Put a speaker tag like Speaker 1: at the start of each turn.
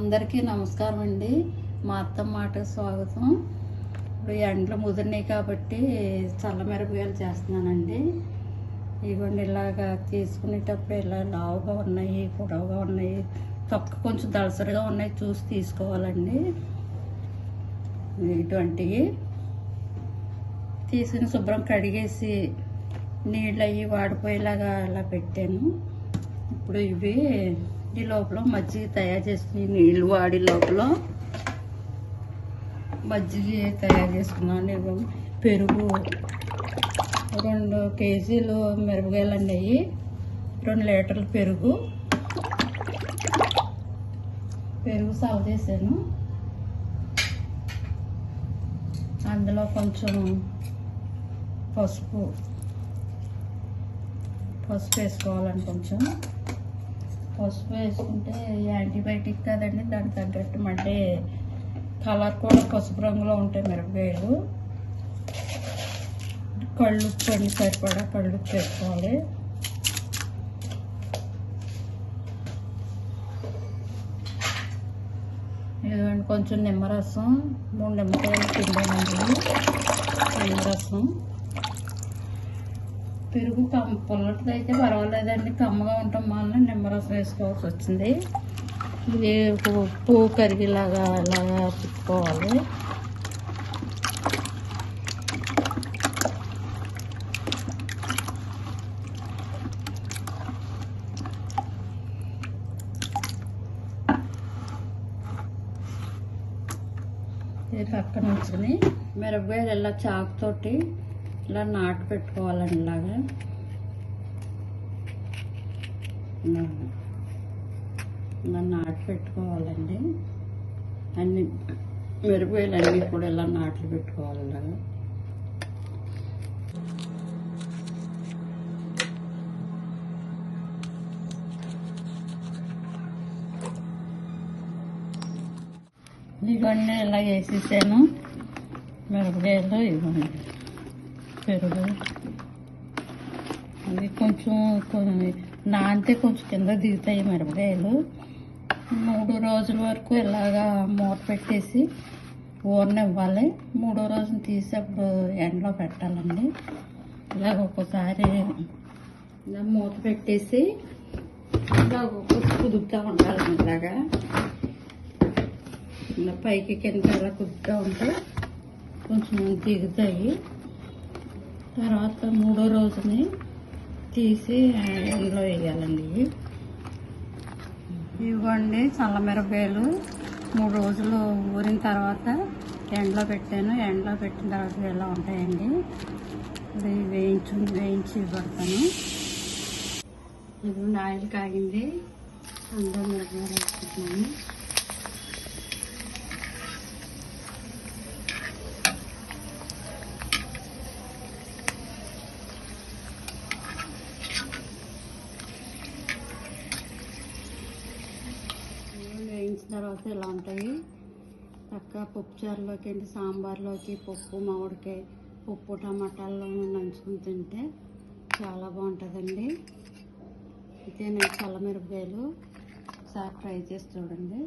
Speaker 1: అందరికీ నమస్కారం అండి మా అత్త మాట స్వాగతం. ఇప్పుడు ఎండలు ముదిరినాయి కాబట్టి చల్ల మిరపకాయలు చేస్తున్నానండి. ఇవన్నీ ఇలాగా తీసుకునేటప్పుడు ఇలా లావుగా ఉన్నాయి పొడవుగా ఉన్నాయి. తొక్క కొంచెం దళసరిగా ఉన్నాయి చూసి తీసుకోవాలండి. ఇటువంటివి. తీసుకుని శుభ్రం కడిగేసి నీళ్ళు అవి వాడిపోయేలాగా అలా పెట్టాను. ఇప్పుడు ఇవి ఈ లోపల మజ్జిగ తయారు చేసుకుని నీళ్ళు వాడి లోపల మజ్జిగ తయారు చేసుకున్నాను. పెరుగు రెండు కేజీలు మిరపకాయలు అండి అవి. రెండు లీటర్లు పెరుగు. పెరుగు సాగు చేశాను. అందులో కొంచెం పసుపు పసుపు వేసుకోవాలని కొంచెం. పసుపు వేసుకుంటే యాంటీబయాటిక్ కదండి దానికి తగ్గట్టు మళ్ళీ కలర్ కూడా పసుపు రంగులో ఉంటాయి మిరపకాయలు. కళ్ళు పండి సరిపడా కళ్ళు పెట్టుకోవాలి ఇదిగోండి కొంచెం నిమ్మరసం మూడు నిమ్మకాయలు తిండి నిమ్మరసం. పెరుగు కమ్ పుల్లటిది పర్వాలేదండి. కమ్మగా ఉండటం వల్ల నిమ్మరసం వేసుకోవాల్సి వచ్చింది. ఇది ఉప్పు కరిగిలాగా అలాగా తిప్పుకోవాలి ఇది పక్కన ఉంచుకుని మిరపకాయలు ఇలా చాకుతోటి ఇలా నాటు పెట్టుకోవాలండి ఇలాగా. ఇలా నాటు పెట్టుకోవాలండి. అన్ని మిరపకాయలు అన్నీ కూడా ఇలా నాట్లు పెట్టుకోవాలి ఇలాగా. ఇదిగోండి ఇలా వేసేసాను. మిరపకాయలు ఇవ్వండి. పెరుగు అది కొంచెం కొన్ని నానితే కొంచెం కింద దిగుతాయి మిరపకాయలు. మూడు రోజుల వరకు ఇలాగా మూత పెట్టేసి ఊరనివ్వాలి మూడో రోజున తీసి అప్పుడు ఎండలో పెట్టాలండి. ఇలాగ ఒక్కోసారి ఇలా మూత పెట్టేసి ఇలా ఒక్కొక్క కుదుపుతూ ఉండాలండి ఇలాగా. ఇలా పైకి కింద అలా కుదుపుతూ ఉంటే కొంచెం దిగుతాయి. తర్వాత మూడో రోజుని తీసి అందులో వేయాలండి. ఇవి ఇవ్వండి చల్లమిరపకాయలు మూడు రోజులు ఊరిన తర్వాత ఎండలో పెట్టాను. ఎండలో పెట్టిన తర్వాత ఇలా ఉంటాయండి? ఇది వేయించు వేయించి పెడతాను ఇది ఆయిల్ కాగింది. అందరూ మిరపకాయలు వేసుకుంటున్నాను. తర్వాత ఇలా ఉంటాయి? చక్కగా పప్పుచారులోకి ఏంటి? సాంబార్లోకి పప్పు మామిడికాయ పప్పు టమాటాల్లో నంచుకుని తింటే చాలా బాగుంటుందండి. అయితే నేను చల్లమిరపకాయలు ఒకసారి ట్రై చేసి చూడండి.